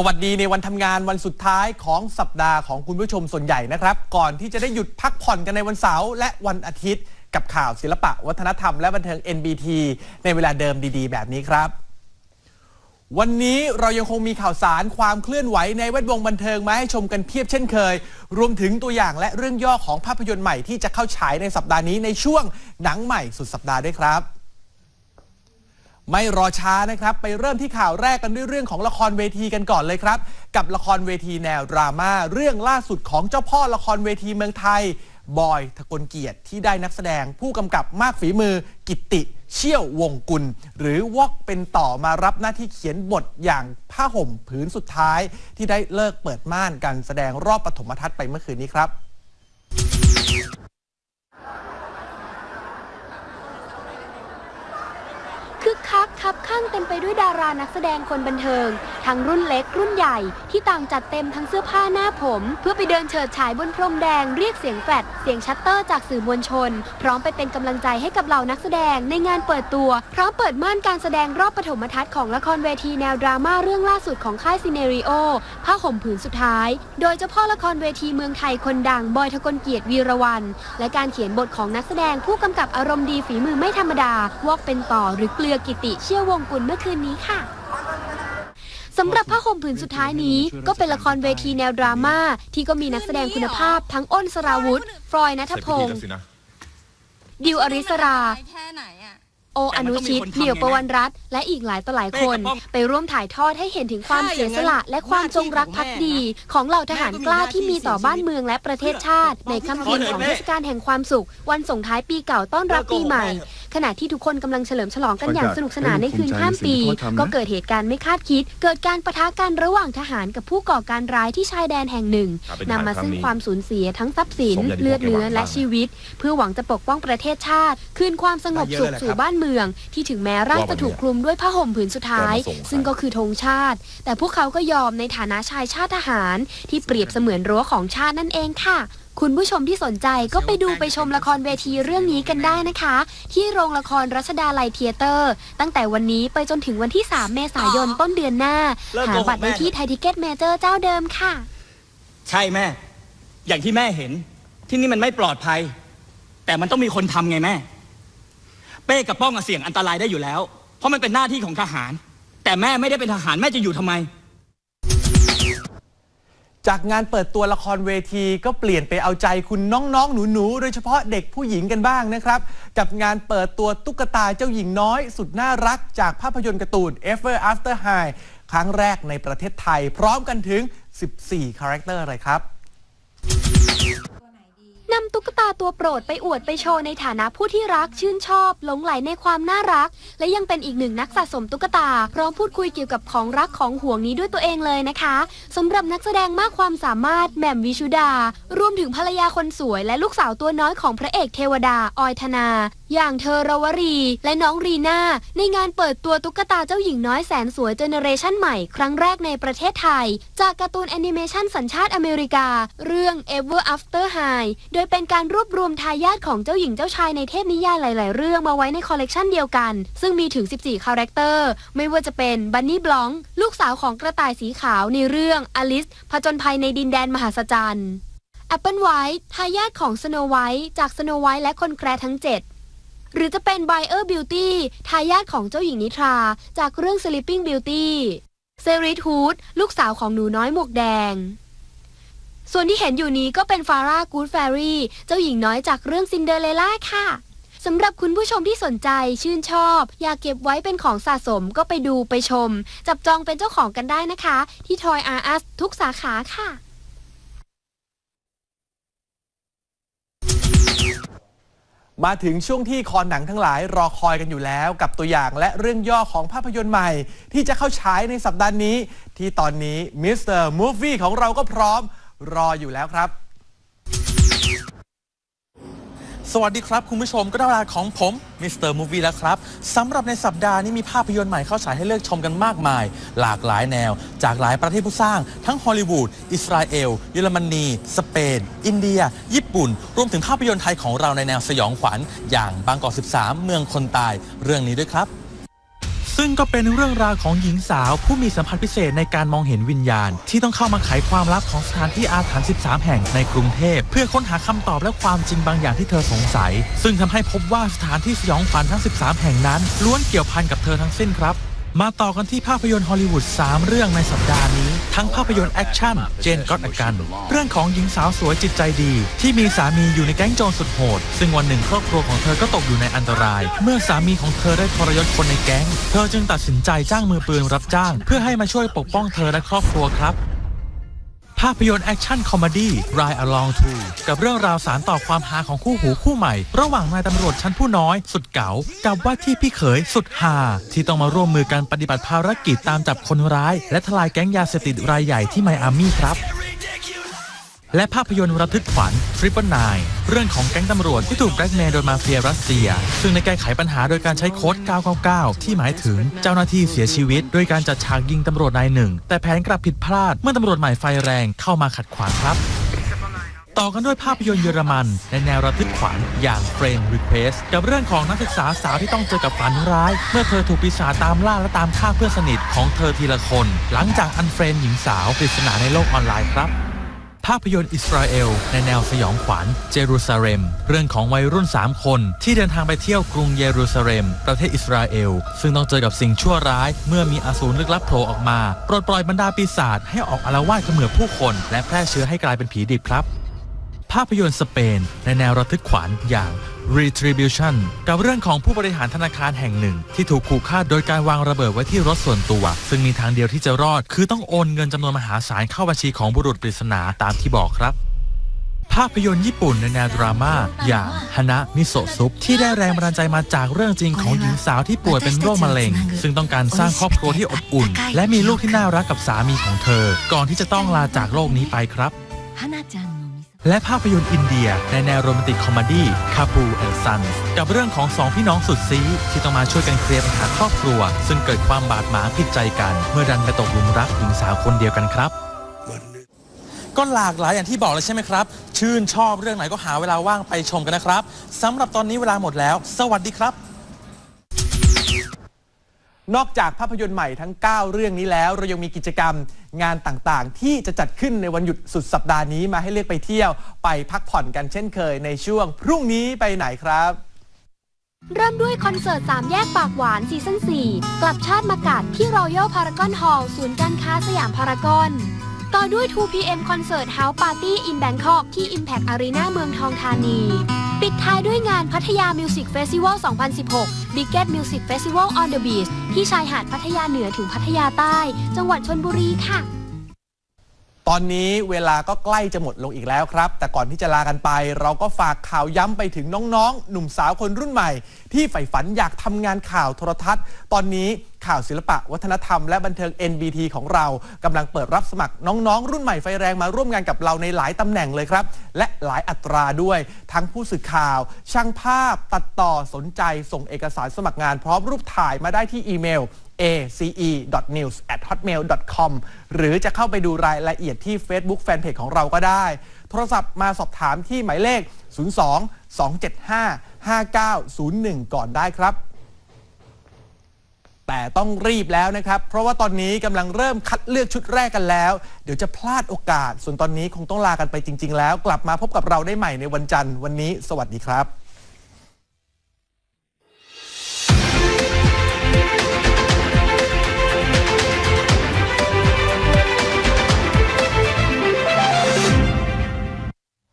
สวัสดีในวันทำงานวันสุดท้ายของสัปดาห์ของคุณผู้ชมส่วนใหญ่นะครับ ก่อนที่จะได้หยุดพักผ่อนกันในวันเสาร์และวันอาทิตย์ กับข่าวศิลปะวัฒนธรรมและบันเทิง NBT ในเวลาเดิมดีๆ แบบนี้ครับ วันนี้เรายังคงมีข่าวสารความเคลื่อนไหวในแวดวงบันเทิงมาให้ชมกันเพียบเช่นเคย รวมถึงตัวอย่างและเรื่องย่อของภาพยนตร์ใหม่ที่จะเข้าฉายในสัปดาห์นี้ในช่วงหนังใหม่สุดสัปดาห์ด้วยครับ ไม่รอช้านะครับ ไปเริ่มที่ข่าวแรกกันด้วยเรื่องของละครเวทีกันก่อนเลยครับ กับละครเวทีแนวดราม่าเรื่องล่าสุดของเจ้าพ่อละครเวทีเมืองไทย บอยทะกลเกียรติที่ได้นักแสดงผู้กำกับมากฝีมือกิตติ เชี่ยววงกุล หรือวอกเป็นต่อมารับหน้าที่เขียนบทอย่างผ้าห่มผืนสุดท้าย ที่ได้เลิกเปิดม่านการแสดงรอบปฐมทัศน์ไปเมื่อคืนนี้ครับ คักคับข้างเต็มไปด้วยดารานักแสดงคนบันเทิง ทั้งรุ่นเล็กรุ่นใหญ่ที่ต่างจัดเต็มทั้งเสื้อผ้าหน้าผม เพื่อไปเดินเฉิดฉายบนพรมแดงเรียกเสียงแฟลตเสียงชัตเตอร์จากสื่อมวลชน พร้อมไปเป็นกำลังใจให้กับเหล่านักแสดงในงานเปิดตัวพร้อมเปิดม่านการแสดงรอบปฐมทัศน์ของละครเวทีแนวดราม่าเรื่องล่าสุดของค่ายซีเนริโอผ้าห่มผืนสุดท้าย โดยเจ้าพ่อละครเวทีเมืองไทยคนดังบอยทะกลเกียรติวีรวันและการเขียนบทของนักแสดงผู้กำกับอารมณ์ดีฝีมือไม่ธรรมดาวอกเป็นต่อหรือเกลือกิติเชี่ยววงกุลเมื่อคืนนี้ค่ะ สำหรับผ้าห่มผืนสุดท้ายนี้ ก็เป็นละครเวทีแนวดราม่าที่ก็มีนักแสดงคุณภาพทั้งอ้นสราวุธ ฟรอยนัทพงศ์ดิวอริสรา แค่ไหนอะ โออนุชิตเหนี่ยวประวันรัตน์และอีกหลายต่อหลายคน ไปร่วมถ่ายทอดให้เห็นถึงความเสียสละและความจงรักภักดี ของเหล่าทหารกล้าที่มีต่อบ้านเมืองและประเทศชาติ ในค่ำคืนของเทศกาลแห่งความสุข วันส่งท้ายปีเก่าต้อนรับปีใหม่ ขณะที่ทุกคนกำลังเฉลิมฉลองกันอย่างสนุกสนานในคืนข้ามปี ก็เกิดเหตุการณ์ไม่คาดคิด เกิดการประทะกันระหว่างทหารกับผู้ก่อการร้ายที่ชายแดนแห่งหนึ่งนำมาซึ่งความสูญเสียทั้งทรัพย์สินเลือดเนื้อและชีวิต เพื่อหวังจะปกป้องประเทศชาติ คืนความสงบสุขสู่บ้านเมือง ที่ถึงแม้ร่างจะถูกคลุมด้วยผ้าห่มผืนสุดท้าย ซึ่งก็คือธงชาติ แต่พวกเขาก็ยอมในฐานะชายชาติทหาร ที่เปรียบเสมือนรั้วของชาตินั่นเองค่ะ คุณผู้ชมที่สนใจก็ไปดูไปชมละครเวทีเรื่องนี้กันได้นะคะ ที่โรงละครรัชดาลัยเทียเตอร์ ตั้งแต่วันนี้ไปจนถึงวันที่ 3 เมษายนต้นเดือนหน้า หาบัตรได้ที่ไทยทิเก็ตเมเจอร์เจ้าเดิมค่ะ ใช่แม่ อย่างที่แม่เห็น ที่นี่มันไม่ปลอดภัย แต่มันต้องมีคนทำไงแม่ เป้กับป้องอะเสี่ยงอันตรายได้อยู่แล้ว เพราะมันเป็นหน้าที่ของทหาร แต่แม่ไม่ได้เป็นทหารแม่จะอยู่ทำไม จากงานเปิดตัวละครเวทีก็เปลี่ยนไปเอาใจคุณน้องๆ หนูๆ โดยเฉพาะเด็กผู้หญิงกันบ้างนะครับ กับงานเปิดตัวตุ๊กตาเจ้าหญิงน้อย สุดน่ารักจากภาพยนตร์การ์ตูน Ever After High ครั้งแรกในประเทศไทย พร้อมกันถึง 14 คาแรคเตอร์เลยครับ นำตุ๊กตาตัวโปรดไปอวดไปโชว์ในฐานะผู้ที่รักชื่นชอบหลงไหลในความน่ารัก และยังเป็นอีกหนึ่งนักสะสมตุ๊กตา พร้อมพูดคุยเกี่ยวกับของรักของห่วงนี้ด้วยตัวเองเลยนะคะสำหรับนักแสดงมากความสามารถแหม่มวิชุดา รวมถึงภรรยาคนสวยและลูกสาวตัวน้อยของพระเอกเทวดาออยธนา อย่างเธอรวรี และน้องรีน่าในงานเปิดตัวตุ๊กตาเจ้าหญิงน้อยแสนสวยเจเนเรชันใหม่ครั้งแรกในประเทศไทย จากการ์ตูนแอนิเมชันสัญชาติอเมริกา เรื่อง Ever After High โดยเป็นการรวบรวมทายาทของเจ้าหญิงเจ้าชายในเทพนิยายหลาย ๆ เรื่องมาไว้ในคอลเลกชันเดียวกัน ซึ่งมีถึง 14 คาแรคเตอร์ ไม่ว่าจะเป็นบันนี่บลองลูกสาวของกระต่ายสีขาวในเรื่องอลิสผจญภัยในดินแดนมหัศจรรย์แอปเปิลไวท์ทายาทของสโนไวท์จากสโนไวท์และคนแคร์ทั้ง 7 หรือจะเป็นไบเออร์บิวตี้ทายาทของเจ้าหญิงนิทรา จากเรื่อง Sleeping Beauty เซริทฮูดลูกสาวของหนูน้อยหมวกแดง ส่วนที่เห็นอยู่นี้ก็เป็นฟาร่ากูดแฟรี่เจ้าหญิงน้อยจากเรื่องซินเดอเรลล่าค่ะสำหรับคุณผู้ชมที่สนใจชื่นชอบ อยากเก็บไว้เป็นของสะสมก็ไปดูไปชม จับจองเป็นเจ้าของกันได้นะคะ ที่ Toy R Us ทุกสาขาค่ะ มาถึงช่วงที่คอหนังทั้งหลายรอคอยกันอยู่แล้ว กับตัวอย่างและเรื่องย่อของภาพยนตร์ใหม่ ที่จะเข้าฉายในสัปดาห์นี้ ที่ตอนนี้มิสเตอร์มูฟวี่ของเราก็พร้อมรออยู่แล้วครับ สวัสดีครับ คุณผู้ชมก็ได้เวลาของผมมิสเตอร์มูฟวี่แล้วครับสำหรับในสัปดาห์นี้มีภาพยนตร์ใหม่เข้าฉายให้เลือกชมกันมากมาย หลากหลายแนว จากหลายประเทศผู้สร้าง ทั้งฮอลลีวูดอิสราเอล เยอรมนี สเปน อินเดีย ญี่ปุ่น รวมถึงภาพยนตร์ไทยของเราในแนวสยองขวัญ อย่างบางกอก13 เมืองคนตายเรื่องนี้ด้วยครับ ซึ่งก็เป็นเรื่องราวของหญิงสาวผู้มีสัมผัสพิเศษในการมองเห็นวิญญาณ ที่ต้องเข้ามาไขความลับของสถานที่อาถรรพ์13 แห่งในกรุงเทพ เพื่อค้นหาคำตอบและความจริงบางอย่างที่เธอสงสัย ซึ่งทำให้พบว่าสถานที่สยองขวัญทั้ง 13 แห่งนั้นล้วนเกี่ยวพันกับเธอทั้งสิ้นครับ มาต่อกันที่ภาพยนตร์ฮอลลีวูด3เรื่องในสัปดาห์นี้ ทั้งภาพยนตร์แอคชั่น เจนก็อดกัน เรื่องของหญิงสาวสวยจิตใจดี ที่มีสามีอยู่ในแก๊งโจรสุดโหด ซึ่งวันหนึ่งครอบครัวของเธอก็ตกอยู่ในอันตราย เมื่อสามีของเธอได้ทรยศคนในแก๊ง เธอจึงตัดสินใจจ้างมือปืนรับจ้าง เพื่อให้มาช่วยปกป้องเธอและครอบครัวครับ ภาพยนตร์แอคชั่นคอมดี้ Ride Along to กับเรื่องราวสารต่อความหาของคู่หูคู่ใหม่ ระหว่างนายตำรวจชั้นผู้น้อย สุดเก๋ากับว่าที่พี่เขยสุดฮาที่ต้องมาร่วมมือกันปฏิบัติภารกิจตามจับคนร้าย และทลายแก๊งยาเสพติดรายใหญ่ที่ไมอามี่ครับ และภาพยนตร์ระทึกขวัญ Triple Nine เรื่องของแก๊งตำรวจที่ถูกแบล็กเมย์โดยมาเฟียรัสเซีย ซึ่งในแก้ไขปัญหาโดยการใช้โค้ด 999 ที่หมายถึงเจ้าหน้าที่เสียชีวิตโดยการจัดฉากยิงตำรวจนายหนึ่ง แต่แผนกลับผิดพลาดเมื่อตำรวจใหม่ไฟแรงเข้ามาขัดขวางครับ ต่อกันด้วยภาพยนตร์เยอรมัน ในแนวระทึกขวัญอย่าง Frame Request กับเรื่องของนักศึกษาสาวที่ต้องเจอกับฝันร้าย เมื่อเธอถูกปีศาจตามล่าและตามฆ่าเพื่อนสนิทของเธอทีละคน หลังจากอันเฟรนหญิงสาวปริศนาในโลกออนไลน์ครับ ภาพยนตร์อิสราเอล ในแนวสยองขวัญเยรูซาเล็ม เรื่องของวัยรุ่น 3 คน ที่เดินทางไปเที่ยวกรุงเยรูซาเล็ม ประเทศอิสราเอล ซึ่งต้องเจอกับสิ่งชั่วร้าย เมื่อมีอสูรลึกลับโผล่ออกมา ปลดปล่อยบรรดาปีศาจให้ออกอาละวาดเขมือผู้คน และแพร่เชื้อให้กลายเป็นผีดิบครับ ภาพยนตร์สเปน ในแนวระทึกขวัญอย่าง Retribution กับเรื่องของผู้บริหารธนาคารแห่งหนึ่ง ที่ถูกขู่ฆ่าโดยการวางระเบิดไว้ที่รถส่วนตัว ซึ่งมีทางเดียวที่จะรอด คือต้องโอนเงินจำนวนมหาศาลเข้าบัญชีของบุรุษปริศนาตามที่บอกครับภาพยนตร์ญี่ปุ่นในแนวดราม่าอย่างฮานะมิโซซุปที่ได้แรงบันดาลใจมาจากเรื่องจริงของหญิงสาวที่ป่วยเป็นโรคมะเร็ง ซึ่งต้องการสร้างครอบครัวที่อบอุ่น และมีลูกที่น่ารักกับสามีของเธอ ก่อนที่จะต้องลาจากโลกนี้ไปครับ และภาพยนตร์อินเดียในแนวโรแมนติกคอมเมดี้คาปูแอนด์ซันกับเรื่องของสองพี่น้องสุดซีที่ต้องมาช่วยกันเคลียร์ปัญหาครอบครัว ซึ่งเกิดความบาดหมางผิดใจกัน เมื่อดันไปตกหลุมรักหญิงสาวคนเดียวกันครับ ก็หลากหลายอย่างที่บอกเลยใช่ไหมครับ ชื่นชอบเรื่องไหนก็หาเวลาว่างไปชมกันนะครับสำหรับตอนนี้เวลาหมดแล้ว สวัสดีครับ นอกจากภาพยนตร์ใหม่ทั้ง 9 เรื่องนี้แล้ว เรายังมีกิจกรรมงานต่างๆ ที่จะจัดขึ้นในวันหยุดสุดสัปดาห์นี้มาให้เลือกไปเที่ยวไปพักผ่อนกันเช่นเคยในช่วงพรุ่งนี้ไปไหนครับ เริ่มด้วยคอนเสิร์ต 3 แยกปากหวานซีซั่น4 กลับชาติมากัดที่ Royal Paragon Hall ศูนย์การค้าสยามพารากอนต่อด้วย 2PM คอนเสิร์ต House Party in Bangkok ที่ Impact Arena เมืองทองธานี ปิดท้ายด้วยงานพัทยามิวสิกเฟสิวัล 2016 b i g g e t Music Festival on the Beach ที่ชายหาดพัทยาเหนือถึงพัทยาใต้ จังหวัดชนบุรีค่ะ ตอนนี้เวลาก็ใกล้จะหมดลงอีกแล้วครับ แต่ก่อนที่จะลากันไป เราก็ฝากข่าวย้ำไปถึงน้องๆ หนุ่มสาวคนรุ่นใหม่ ที่ใฝ่ฝันอยากทำงานข่าวโทรทัศน์ ตอนนี้ข่าวศิลปะ วัฒนธรรมและบันเทิง NBT ของเรากำลังเปิดรับสมัครน้องๆ รุ่นใหม่ไฟแรงมาร่วมงานกับเราในหลายตำแหน่งเลยครับ และหลายอัตราด้วย ทั้งผู้สื่อข่าว ช่างภาพ ตัดต่อสนใจ ส่งเอกสารสมัครงานพร้อมรูปถ่ายมาได้ที่อีเมล ace.news@hotmail.com หรือจะเข้าไปดูรายละเอียดที่ Facebook Fanpage ของเราก็ได้ โทรศัพท์มาสอบถามที่หมายเลข 02 275 5901 ก่อนได้ครับ แต่ต้องรีบแล้วนะครับ เพราะว่าตอนนี้กำลังเริ่มคัดเลือกชุดแรกกันแล้ว เดี๋ยวจะพลาดโอกาส ส่วนตอนนี้คงต้องลากันไปจริง ๆ แล้ว กลับมาพบกับเราได้ใหม่ในวันจันทร์วันนี้ สวัสดีครับ